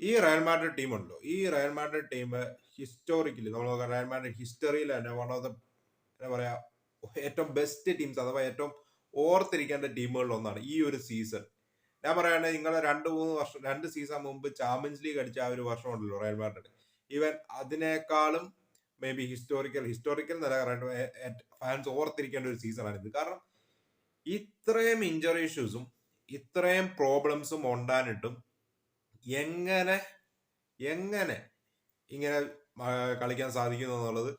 ഈ Real Madrid team ഉണ്ടോ? ഈ റയൽ മാഡ്രിഡ് ടീം ഹിസ്റ്റോറിക്കലി നമ്മൾ റയൽ മാഡ്രിഡ് ഹിസ്റ്ററിയിൽ തന്നെ വൺ ഓഫ് ദ എന്താ പറയാ ഏറ്റവും ബെസ്റ്റ് ടീംസ് അഥവാ ഏറ്റവും ഓർത്തിരിക്കേണ്ട ടീമുകളിൽ ഒന്നാണ് ഈ ഒരു സീസൺ ഞാൻ പറയുകയാണെങ്കിൽ നിങ്ങൾ രണ്ട് മൂന്ന് വർഷം രണ്ട് സീസൺ മുമ്പ് ചാമ്പ്യൻസ് ലീഗ് അടിച്ച ആ ഒരു വർഷം ഉണ്ടല്ലോ റയൽ മാഡ്രിഡ് ഈവൻ അതിനേക്കാളും മേ ബി ഹിസ്റ്റോറിക്കൽ ഹിസ്റ്റോറിക്കൽ നില ഫാൻസ് ഓർത്തിരിക്കേണ്ട ഒരു സീസണാണ് ഇത്. കാരണം ഇത്രയും ഇഞ്ചറി ഇഷ്യൂസും ഇത്രയും പ്രോബ്ലംസും ഉണ്ടാനിട്ടും എങ്ങനെ എങ്ങനെ ഇങ്ങനെ കളിക്കാൻ സാധിക്കുന്നു എന്നുള്ളത്.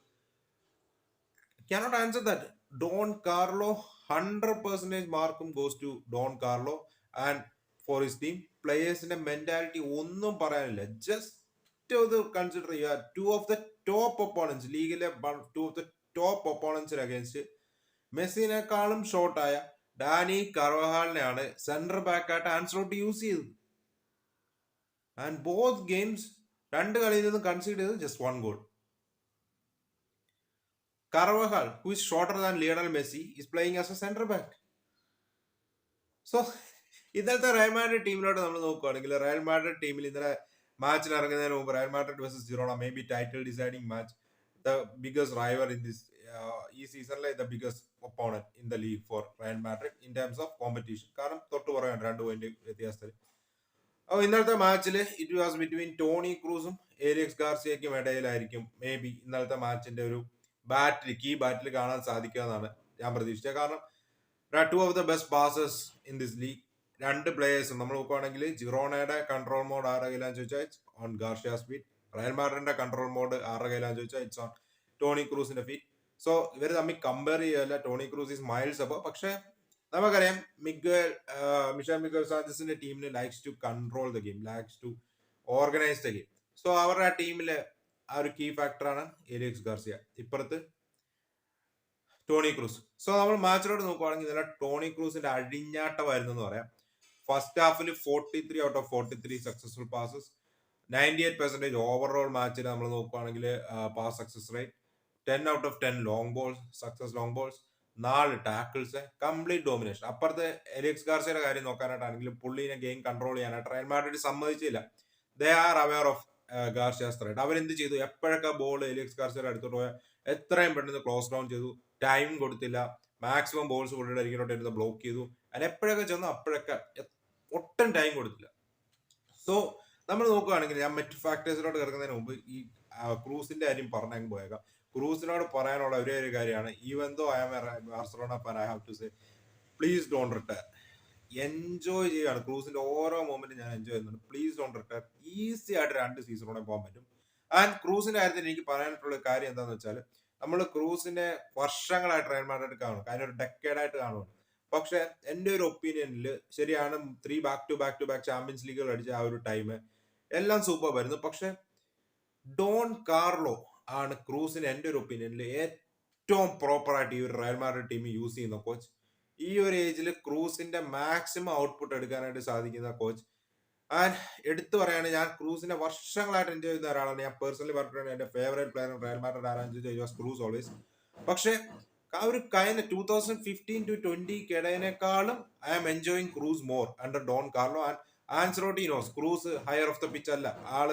Cannot answer that Don Carlo hundred percentage മാർക്കും goes to Don Carlo and for his team പ്ലേയേഴ്സിന്റെ mentality ഒന്നും പറയാനില്ല. ജസ്റ്റ് ഇത് കൺസിഡർ ചെയ്യുക. Two of the top opponents ലീഗിലെ ടു ഓഫ് ദ ടോപ്പ് ഒപ്പോണൻസിന് അഗേൻസ്റ്റ് മെസ്സിനേക്കാളും ഷോർട്ടായ ഡാനി കർവഹാളിനെയാണ് സെന്റർ ബാക്കായിട്ട് ആൻസറോട്ട് യൂസ് ചെയ്തത്. ആൻഡ് ബോത്ത് ഗെയിംസ് രണ്ട് കളിയിൽ നിന്നും കൺസീഡ് ചെയ്ത് just one goal Carvajal who is shorter than Lionel Messi is playing as a centre back so ഇന്നലത്തെ റയൽ മാഡ്രിഡ് ടീമിലോട്ട് നമ്മൾ നോക്കുകയാണെങ്കിൽ റയൽ മാഡ്രിഡ് ടീമിൽ ഇന്നലെ മാച്ചിൽ ഇറങ്ങുന്നതിന് മുമ്പ് Real Madrid versus Girona maybe title deciding match the biggest rival in this ഈ സീസണിലെ the biggest opponent in the league for Real Madrid in terms of competition കാരണം തൊട്ട് പറയാൻ രണ്ട് പോയിന്റ് വ്യത്യാസത്തിൽ. അപ്പോൾ ഇന്നലത്തെ മാച്ചിൽ ഇറ്റ് വാസ് ബിറ്റ്വീൻ ടോണി ക്രൂസും ഏരിയക്സ് ഗാർസിയക്കും ഇടയിലായിരിക്കും. മേ ബി ഇന്നലത്തെ മാച്ചിന്റെ ഒരു ബാറ്റിൽ കീ ബാറ്റിൽ കാണാൻ സാധിക്കുക എന്നാണ് ഞാൻ പ്രതീക്ഷിച്ചത്. കാരണം two of the best passers in this league രണ്ട് പ്ലേയേഴ്സും നമ്മൾ നോക്കുവാണെങ്കിൽ ജിറോണയുടെ കൺട്രോൾ മോഡ് ആരുടെ കയ്യിലാന്ന് ചോദിച്ചാൽ it's on Garcia speed Real മാഡ്രിഡിന്റെ control mode ആരുടെ കയ്യിലാന്ന് ചോദിച്ചാൽ ഇറ്റ്സ് ഓൺ ടോണി ക്രൂസിന്റെ ഫീറ്റ് സോ ഇവർ തമ്മിൽ കമ്പയർ ചെയ്യല്ല ടോണി ക്രൂസ് ഈസ് മൈൽസ് അപ്പോൾ പക്ഷേ നമുക്കറിയാം മിഗ്വൽ മിഷൽ മിഗ്വൽ സാഞ്ചസിന്റെ ടീമിന് likes to control the game likes to organise the game so അവരുടെ ആ ടീമിലെ ആ ഒരു കീ ഫാക്ടറാണ് എലിയക്സ് ഗാർസിയ ഇപ്പുറത്ത് ടോണി ക്രൂസ് സോ നമ്മൾ മാച്ചിലോട്ട് നോക്കുവാണെങ്കിൽ ഇന്നലെ ടോണി ക്രൂസിന്റെ അഴിഞ്ഞാട്ടമായിരുന്നു എന്ന് പറയാം. First Hafil forty three out of forty three successful passes ninety eight percentage overall മാച്ചിൽ നമ്മൾ നോക്കുവാണെങ്കിൽ pass success rate ten out of ten long balls success long balls നാല് ടാക്കിൾസ് കംപ്ലീറ്റ് ഡോമിനേഷൻ അപ്പുറത്തെ എലിക്സ് ഗാർസിയുടെ കാര്യം നോക്കാനായിട്ടാണെങ്കിലും പുള്ളിനെ ഗെയിം കൺട്രോൾ ചെയ്യാനായിട്ട് റയൽ മാഡ്രിഡ് സമ്മതിച്ചില്ല. They are aware of Garcia threat അവരെന്ത് ചെയ്തു? എപ്പോഴൊക്കെ ബോൾ എലിക്സ് ഗാർസിയുടെ അടുത്തോട്ട് പോയാൽ എത്രയും പെട്ടെന്ന് ക്ലോസ് ഡൗൺ ചെയ്തു. ടൈം കൊടുത്തില്ല. മാക്സിമം ബോൾസ് പുള്ളിയുടെ അരികിലോട്ട് ഇരുന്ന് ബ്ലോക്ക് ചെയ്തു. അതിന് എപ്പോഴൊക്കെ ചെന്നു? അപ്പോഴൊക്കെ ഒട്ടും ടൈം കൊടുത്തില്ല. സോ നമ്മൾ നോക്കുകയാണെങ്കിൽ ഞാൻ മറ്റ് ഫാക്ടേഴ്സിലോട്ട് കിടക്കുന്നതിന് മുമ്പ് ഈ ക്രൂസിന്റെ കാര്യം പറഞ്ഞങ്ങ് പോയേക്കാം. ക്രൂസിനോട് പറയാനുള്ള ഒരേ ഒരു കാര്യമാണ് even though I am Barcelona fan I have to say please don't retire enjoy ചെയ്യാണ് ക്രൂസിന്റെ ഓരോ മൊമെന്റും ഞാൻ എൻജോയ് ചെയ്യുന്നുണ്ട്. പ്ലീസ് ഡോൺ റിട്ടയർ ഈസി ആയിട്ട് രണ്ട് സീസണോടെ പോകാൻ പറ്റും. ആൻഡ് ക്രൂസിന്റെ കാര്യത്തിൽ എനിക്ക് പറയാനായിട്ടുള്ള കാര്യം എന്താണെന്ന് വെച്ചാൽ നമ്മൾ ക്രൂസിനെ വർഷങ്ങളായിട്ട് മാഡ്രിഡ് കാണും. കാര്യം ഒരു ഡെക്കേഡായിട്ട് കാണുവാണ്. പക്ഷെ എന്റെ ഒരു ഒപ്പീനിയനിൽ ശരിയാണ് three back to back to back Champions ലീഗുകൾ അടിച്ച ആ ഒരു ടൈം എല്ലാം സൂപ്പർ വരുന്നു പക്ഷെ ഡോൺ കാർലോ ആണ് ക്രൂസിന് എന്റെ ഒരു ഒപ്പീനിയനിൽ ഏറ്റവും പ്രോപ്പറായിട്ട് ഈ ഒരു റയൽ മാഡ്രിഡ് ടീം യൂസ് ചെയ്യുന്ന കോച്ച് ഈ ഒരു ഏജിൽ ക്രൂസിന്റെ മാക്സിമം ഔട്ട്പുട്ട് എടുക്കാനായിട്ട് സാധിക്കുന്ന കോച്ച് ആൻഡ് എടുത്തു പറയുകയാണെങ്കിൽ ഞാൻ ക്രൂസിനെ വർഷങ്ങളായിട്ട് എൻജോയ് ചെയ്യുന്ന ഒരാളാണ്. ഞാൻ പേഴ്സണലി പറഞ്ഞിട്ടുണ്ട് എന്റെ ഫേവറേറ്റ് പ്ലെയർ റയൽ മാഡ്രിഡ് ആരാന്ന് ജോസ് ക്രൂസ് ഓൾവേസ് പക്ഷേ ആ ഒരു കഴിഞ്ഞ two thousand fifteen to twenty കിടയിനേക്കാളും I am enjoying Kroos more under Don Carlo. And Ancelotti knows Kroos higher of the pitch അല്ല. ആൾ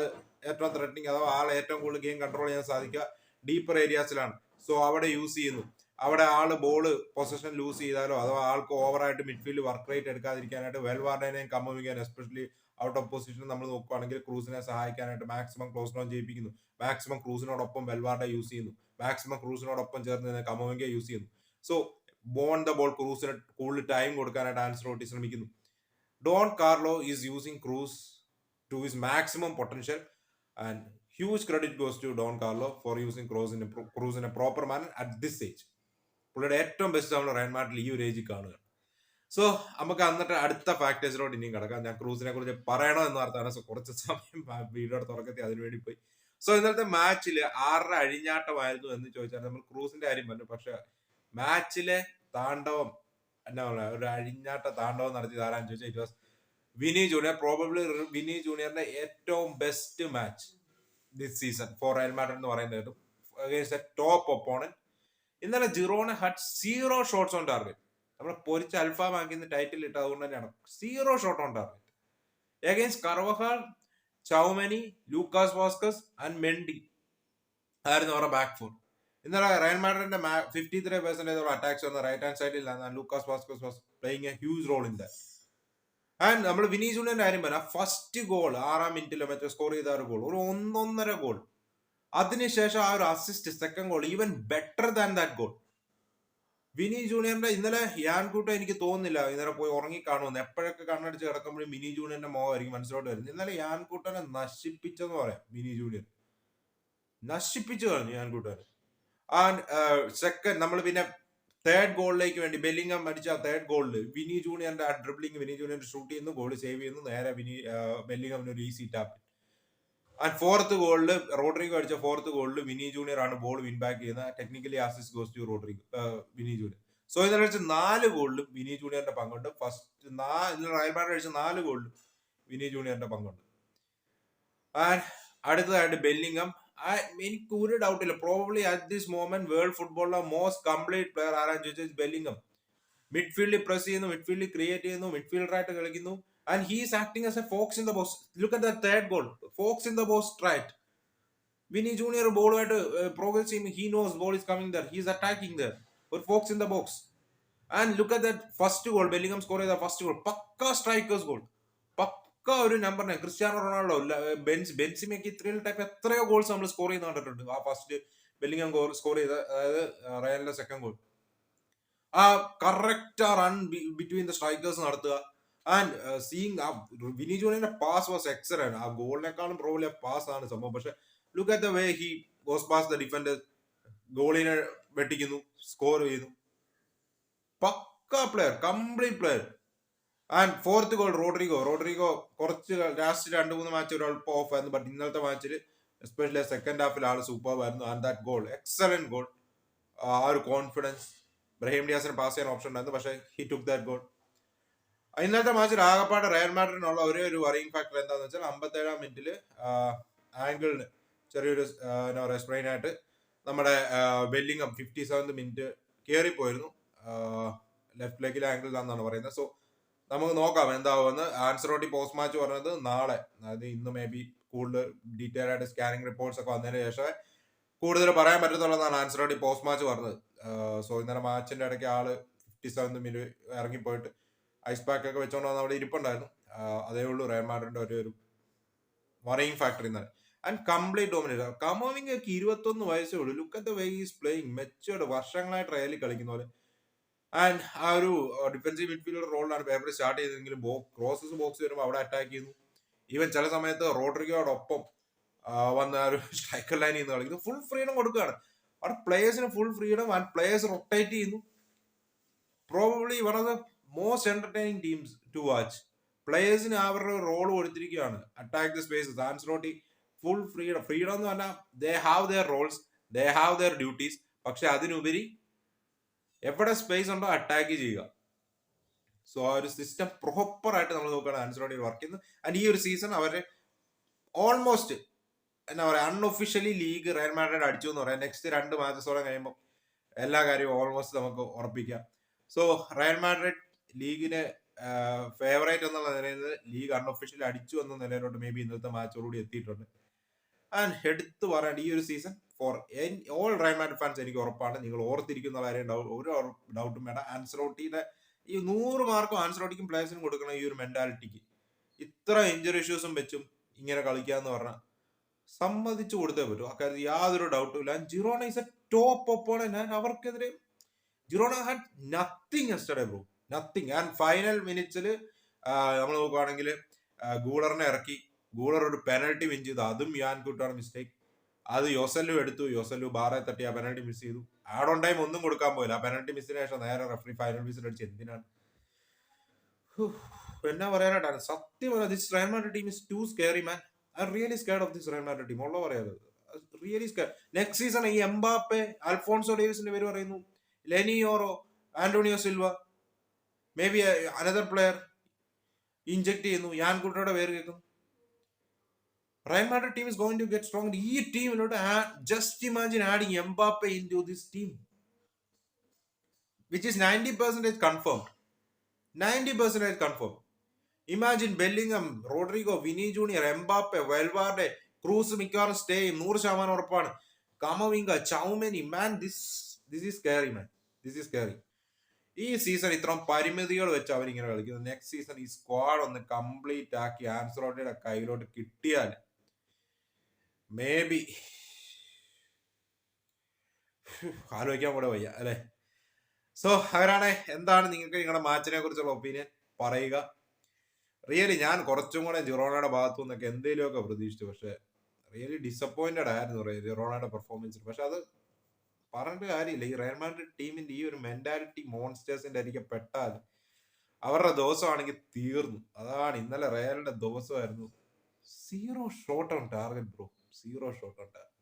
ഏറ്റവും ത്രെറ്റനിങ് അഥവാ ആൾ ഏറ്റവും കൂടുതൽ ഗെയിം കൺട്രോൾ ചെയ്യാൻ സാധിക്കുക ഡീപ്പർ ഏരിയാസിലാണ് സോ അവിടെ യൂസ് ചെയ്യുന്നു. അവിടെ ആൾ ബോൾ പൊസിഷൻ ലൂസ് ചെയ്താലോ അഥവാ ആൾക്ക് ഓവറായിട്ട് മിഡ്ഫീൽഡ് വർക്ക് റേറ്റ് എടുക്കാതിരിക്കാനായിട്ട് വെൽവാർഡേനെയും കമ്മിക്കാൻ എസ്പെഷ്യലി ഔട്ട് ഓഫ് പൊസിഷൻ നമ്മൾ നോക്കുകയാണെങ്കിൽ ക്രൂസിനെ സഹായിക്കാനായിട്ട് മാക്സിമം ക്ലോസ് ഡൗൺ ചെയ്യിപ്പിക്കുന്നു മാക്സിമം ക്രൂസിനോടൊപ്പം വെൽവാർഡെ യൂസ് ചെയ്യുന്നു. മാക്സിമം ക്രൂസിനോടൊപ്പം ചേർന്ന് കമോവിങ്ക യൂസ് ചെയ്യുന്നു. സോ ബോൺ ദ ബോൾ ക്രൂസിന് കൂടുതൽ ടൈം കൊടുക്കാനായിട്ട് ആൻസർ ഓട്ടി ശ്രമിക്കുന്നു. Don Carlo is using Kroos to his maximum potential and huge credit goes to Don Carlo for using Kroos in Kroos in a proper manner at this age പുള്ളിയുടെ ഏറ്റവും best നമ്മൾ റയൻ മാർട്ടിൽ ഈ ഒരു ഏജിൽ കാണുക. So നമുക്ക് അന്നിട്ട് അടുത്ത ഫാക്ടേഴ്സിലോട്ട് ഇനിയും കിടക്കാം. ഞാൻ ക്രൂസിനെ കുറിച്ച് പറയണോ എന്ന് പറഞ്ഞാൽ സോ കുറച്ച് സമയം വീഡിയോയുടെ തുടക്കത്തിൽ അതിനുവേണ്ടി പോയി. സോ ഇന്നലത്തെ മാച്ചിൽ ആറര അഴിഞ്ഞാട്ടമായിരുന്നു എന്ന് ചോദിച്ചാൽ നമ്മൾ ക്രൂസിന്റെ കാര്യം പറഞ്ഞു. പക്ഷെ മാച്ചിലെ താണ്ഡവം എന്നാ പറയുക ഒരു അഴിഞ്ഞാട്ട താണ്ഡവം നടത്തി ആരാന്ന് ചോദിച്ചാൽ it was Vini Junior probably Vini ജൂനിയറിന്റെ ഏറ്റവും best match this season for Real Madrid എന്ന് പറയുന്നത് ടോപ്പ് ഒപ്പോണന്റ് ഇന്നലെ Girona had zero shots on target നമ്മൾ പൊരിച്ച് ആക്കിന്ന് ടൈറ്റിൽ ഇട്ട് അതുകൊണ്ട് തന്നെയാണ്. Zero shot on target against Carvajal Tchouameni Lucas Vazquez and Mendy ആയിരുന്നു അവരുടെ ബാക്ക് ഫോർ ഇന്നലെ റയൽ മാഡ്രിഡിന്റെ ഫിഫ്റ്റി ത്രീ പെർസെന്റേജ് അറ്റാക്സ് വന്ന റൈറ്റ് ഹാൻഡ് സൈഡിൽ Lucas Vazquez was playing a huge role in that and നമ്മൾ വിനീ ജൂണിയന്റെ കാര്യം പറയാം first goal ആറാം മിനിറ്റിലോ മറ്റോ സ്കോർ ചെയ്ത ഒരു ഗോൾ ഒരു ഒന്നൊന്നര ഗോൾ അതിനുശേഷം ആ ഒരു assist second goal even better than that goal Vini ജൂനിയറിന്റെ ഇന്നലെ യാൻകൂട്ടം എനിക്ക് തോന്നുന്നില്ല ഇന്നലെ പോയി ഉറങ്ങി കാണുമെന്ന്. എപ്പോഴൊക്കെ കണ്ണടിച്ച് കിടക്കുമ്പോഴും മിനി ജൂനിയറിന്റെ മോഹമായിരിക്കും മനസ്സിലോട്ട് വരുന്നത്. ഇന്നലെ യാൻകൂട്ടനെ നശിപ്പിച്ചെന്ന് പറയാം മിനി ജൂനിയർ നശിപ്പിച്ചു കളഞ്ഞു യാൻകൂട്ടനെ. ആൻഡ് സെക്കൻഡ് നമ്മൾ പിന്നെ തേർഡ് ഗോളിലേക്ക് വേണ്ടി ബെല്ലിംഗം അടിച്ച തേർഡ് ഗോളിൽ വിനി ജൂനിയറിന്റെ ആ ഡ്രിബ്ലിംഗ് വിനി ജൂനിയർ ഷൂട്ട് ചെയ്യുന്നു ഗോൾ സേവ് ചെയ്യുന്നു നേരെ വിനി ബെല്ലിംഗമിന് ഒരു ഈസി ടാപ്പ് ആൻഡ് ഫോർത്ത് ഗോളിൽ റോഡ്രിഗോ അടിച്ച ഫോർത്ത് ഗോളിൽ വിനി ജൂനിയർ ആണ് ബോൾ വിൻ ബാക്ക് ചെയ്യുന്നത്. Technically assist goes to Rodrygo Vini Junior so ഇന്നലെ അടിച്ച നാല് ഗോളിലും വിനി ജൂനിയറിന്റെ പങ്കുണ്ട്. ഫസ്റ്റ് ഇന്നലെ റയൽ മാഡ്രിഡ് അടിച്ച നാല് ഗോളിലും വിനി ജൂനിയറിന്റെ പങ്കുണ്ട്. ആൻഡ് അടുത്തതായിട്ട് ബെല്ലിംഗം എനിക്ക് ഒരു ഡൗട്ട് ഇല്ല probably at this moment world ഫുട്ബോളിലെ മോസ്റ്റ് കംപ്ലീറ്റ് പ്ലെയർ ആരാന്ന് ചോദിച്ചാൽ ബെല്ലിംഗം മിഡ്ഫീൽഡിൽ പ്രസ് ചെയ്യുന്നു മിഡ്ഫീൽഡിൽ ക്രിയേറ്റ് ചെയ്യുന്നു മിഡ്ഫീൽഡറായിട്ട് കളിക്കുന്നു and he is acting as a fox in the box. Look at that third goal. Fox in the box right. Vinny Junior ball at uh, progress him. He knows ball is coming there. He is attacking there. But Fox in the box. And look at that first goal. Bellingham scored the first goal. പക്ക ഒരു നമ്പറിനെ Cristiano Ronaldo Benz ബെൻസിമയ്ക്ക് ഇത്രയും type എത്രയോ goals നമ്മൾ score ചെയ്യുന്ന കണ്ടിട്ടുണ്ട്. ആ first Bellingham goal score ചെയ്ത അതായത് റയലിന്റെ സെക്കൻഡ് ഗോൾ ആ കറക്റ്റ് ആ റൺ ബിറ്റ്വീൻ ദ സ്ട്രൈക്കേഴ്സ് നടത്തുക. ആൻഡ് സീയിങ് ആ വിനി ജോണിന്റെ പാസ് വാസ് എക്സലന്റ് ആ ഗോളിനേക്കാളും പ്രോബ്ലി പാസ് ആണ് സംഭവം. പക്ഷെ look at the way he goes pass the defender ഗോളിനെ വെട്ടിക്കുന്നു സ്കോർ ചെയ്യുന്നു. പക്ക player complete player and fourth goal Rodrygo. Rodrygo കുറച്ച് ലാസ്റ്റ് രണ്ട് മൂന്ന് മാച്ച് ഒരു അല്പം ഓഫ് ആയിരുന്നു. ബട്ട് ഇന്നലത്തെ മാച്ചിൽ എസ്പെഷ്യലി സെക്കൻഡ് ഹാഫിൽ ആൾ സൂപ്പർ ആയിരുന്നു. And that goal excellent goal ആ ഒരു കോൺഫിഡൻസ് ബ്രഹീം ഡിയാസിന് പാസ് ചെയ്യാൻ ഓപ്ഷൻ ഉണ്ടായിരുന്നു. പക്ഷേ ഹി ടുക്ക് ദാറ്റ് ഗോൾ ഇന്നത്തെ മാച്ചിൽ ആകപ്പാട് റയൽ മാഡ്രിഡിനുള്ള ഒരേ ഒരു വറിയിങ് ഫാക്ടർ എന്താണെന്ന് വെച്ചാൽ അമ്പത്തേഴാം മിനിറ്റിൽ ആംഗിളിന് ചെറിയൊരു എന്താ പറയുക സ്പ്രെയിൻ ആയിട്ട് നമ്മുടെ ബെല്ലിംഗം ഫിഫ്റ്റി സെവൻത് മിനിറ്റ് കയറിപ്പോയിരുന്നു ലെഫ്റ്റ് ലെഗിലെ ആംഗിളിലാണെന്നാണ് പറയുന്നത്. സോ നമുക്ക് നോക്കാം എന്താവുമെന്ന്. ആൻസറോട്ടി പോസ്റ്റ് മാച്ച് പറഞ്ഞത് നാളെ. അതായത് ഇന്ന് മേ ബി കൂടുതൽ ഡീറ്റെയിൽ ആയിട്ട് സ്കാനിങ് റിപ്പോർട്ട്സ് ഒക്കെ വന്നതിന് ശേഷമേ കൂടുതൽ പറയാൻ പറ്റത്തുള്ളതാണ് ആൻസറോട്ടി പോസ്റ്റ് മാച്ച് പറഞ്ഞത്. സോ ഇന്നലെ മാച്ചിന്റെ ഇടയ്ക്ക് ആൾ ഫിഫ്റ്റി സെവൻത് മിനിറ്റ് ഇറങ്ങിപ്പോയിട്ട് ഐസ് പാക്ക് ഒക്കെ വെച്ചോണ്ട് വന്ന് അവിടെ ഇരിപ്പുണ്ടായിരുന്നു. അതേ ഉള്ളൂ. മാഡ്രിഡിന്റെ ഒരു ഒരു വറിയിങ് ഫാക്ടർ ഇന്നലെ. ആൻഡ് കംപ്ലീറ്റ് ഡോമിനേറ്റ് കമോവിംഗ് ഒക്കെ ഇരുപത്തൊന്ന് വയസ്സേ ഉള്ളൂ. Look at the way is playing matured വർഷങ്ങളായിട്ട് റയലിൽ കളിക്കുന്ന പോലെ. ആൻഡ് ആ ഒരു ഡിഫൻസീവ് മിഡ്ഫീൽഡർ റോളിലാണ് പേപ്പർ സ്റ്റാർട്ട് ചെയ്തതെങ്കിലും ബോ ക്രോസസ് ബോക്സ് വരുമ്പോൾ അവിടെ അറ്റാക്ക് ചെയ്യുന്നു. ഈവൻ ചില സമയത്ത് റോഡ്രിഗോടൊപ്പം വന്ന ഒരു സ്ട്രൈക്കർ ലൈനിൽ നിന്ന് കളിക്കുന്നു ഫുൾ ഫ്രീഡം കൊടുക്കുകയാണ്. അവിടെ പ്ലേയേഴ്സിന് full freedom and players rotate ചെയ്യുന്നു. Probably one of the most entertaining teams to watch പ്ലേയേഴ്സിന് അവരുടെ റോൾ കൊടുത്തിരിക്കുകയാണ്. Attack the spaces Ancelotti full freedom freedom എന്ന് പറഞ്ഞാൽ they have their roles they have their duties പക്ഷെ അതിനുപരി എവിടെ സ്പേസ് ഉണ്ടോ attack ചെയ്യുക. സോ ആ ഒരു സിസ്റ്റം പ്രോപ്പർ ആയിട്ട് നമ്മൾ നോക്കുകയാണ് ആൻസറോണി വർക്ക് ചെയ്യുന്നത്. ആൻഡ് ഈ ഒരു സീസൺ അവരെ ഓൾമോസ്റ്റ് എന്താ പറയുക അൺഒഫീഷ്യലി ലീഗ് റയൽ മാഡ്രിഡ് അടിച്ചു എന്ന് പറയാം. നെക്സ്റ്റ് രണ്ട് മാച്ചസോടെ കഴിയുമ്പോൾ എല്ലാ കാര്യവും ഓൾമോസ്റ്റ് നമുക്ക് ഉറപ്പിക്കാം. സോ റയൽ മാഡ്രിഡ് ലീഗിന് ഫേവറേറ്റ് എന്നുള്ള നിലയിൽ ലീഗ് അൺഒഫീഷ്യലി അടിച്ചു എന്ന നിലയിലോട്ട് മേ ബി ഇന്നത്തെ മാച്ചോടുകൂടി എത്തിയിട്ടുണ്ട്. ആൻഡ് എടുത്തു പറയേണ്ട ഈ ഒരു season for all Real Madrid fans എനിക്ക് ഉറപ്പാണ്. നിങ്ങൾ ഓർത്തിരിക്കുന്ന കാര്യം ഒരു ഡൗട്ടും വേണ്ട. ആൻസറോട്ടിയുടെ ഈ നൂറ് മാർക്കും ആൻസറോട്ടിക്കും പ്ലേയേഴ്സിനും കൊടുക്കണം ഈ ഒരു മെന്റാലിറ്റിക്ക് ഇത്ര ഇഞ്ചറി ഇഷ്യൂസും വെച്ചും ഇങ്ങനെ കളിക്കാന്ന് പറഞ്ഞാൽ സമ്മതിച്ചു കൊടുത്തേ പറ്റൂ. അക്കാര്യത്തിൽ യാതൊരു ഡൗട്ടും ഇല്ല. Girona is a top opponent and അവർക്കെതിരെ Girona had nothing yesterday bro nothing and final മിനിറ്റ്സിൽ നമ്മൾ നോക്കുവാണെങ്കിൽ ഗൂളറിനെ ഇറക്കി. ഗൂളർ ഒരു പെനൽറ്റി വിൻ ചെയ്തു. അതും യാൻ കുട്ടാണ് മിസ്റ്റേക്ക് അത് യോസല്ലു എടുത്തു. യോസല്ലു ബാറെ തട്ടി ആ പെനൽറ്റി മിസ് ചെയ്തു. ആഡ് ഓൺ ടൈം ഒന്നും കൊടുക്കാൻ പോയില്ല. ആ പെനൽറ്റി മിസ്സിന് ശേഷം നേരെ റെഫറി ഫൈനൽ മിസ്സിൽ അടിച്ച് എന്തിനാണ്? എന്നാ പറയാനായിട്ടാണ് സത്യം പറയാം this Real Madrid team is too scary man I really scared of this Real Madrid team ഉള്ള പറയാതെ റിയലി സ്കെയർ നെക്സ്റ്റ് സീസൺ ഈ എംബാപ്പെ അൽഫോൺസോ ഡേവിസിന്റെ പേര് പറയുന്നു. ലെനിയോറോ Antonio Silva may be another player inject ചെയ്യുന്നു. യാൻ കുട്ടയുടെ പേര് കേൾക്കുന്നു. Real Madrid team is going to get strong ഈ ടീമിലോട്ട് just imagine adding Mbappe in to this team which is ninety percentage confirm ninety percentage confirm imagine Bellingham Rodrigo Vini Junior Mbappe Valverde Kroos മിക്കവാറും stay നൂറ് ശതമാനം ഉറപ്പാണ്. Camavinga Tchouameni man this this is scary man this is scary ഈ season ഇത്രയും പരിമിതികൾ വെച്ച് അവരിങ്ങനെ കളിക്കുന്നത് നെക്സ്റ്റ് സീസൺ ഈ സ്ക്വാഡ് ഒന്ന് കംപ്ലീറ്റ് ആക്കി ആൻസറോട്ടിയുടെ കയ്യിലോട്ട് കിട്ടിയാൽ മേ ബി ആലോചിക്കാൻ കൂടെ വയ്യ അല്ലെ? സോ അവരാണ് എന്താണ് നിങ്ങൾക്ക് നിങ്ങളുടെ മാച്ചിനെ കുറിച്ചുള്ള ഒപ്പീനിയൻ പറയുക. റിയലി ഞാൻ കുറച്ചും കൂടെ ജിറോണയുടെ ഭാഗത്തു നിന്നൊക്കെ എന്തെങ്കിലുമൊക്കെ പ്രതീക്ഷിച്ചു. പക്ഷെ റിയലി ഡിസപ്പോയിന്റഡ് ആയിരുന്നു ജിറോണയുടെ പെർഫോമൻസിൽ പക്ഷെ അത് പറഞ്ഞിട്ട് കാര്യമില്ല. ഈ റയൽ മാഡ്രിഡ് ടീമിന്റെ ഈ ഒരു മെന്റാലിറ്റി മോൺസ്റ്റേഴ്സിന്റെ അരികെ പെട്ടാൽ അവരുടെ ദിവസമാണെങ്കിൽ തീർന്നു. അതാണ് ഇന്നലെ റയലിന്റെ ദിവസമായിരുന്നു. Zero shot on target bro zero shot target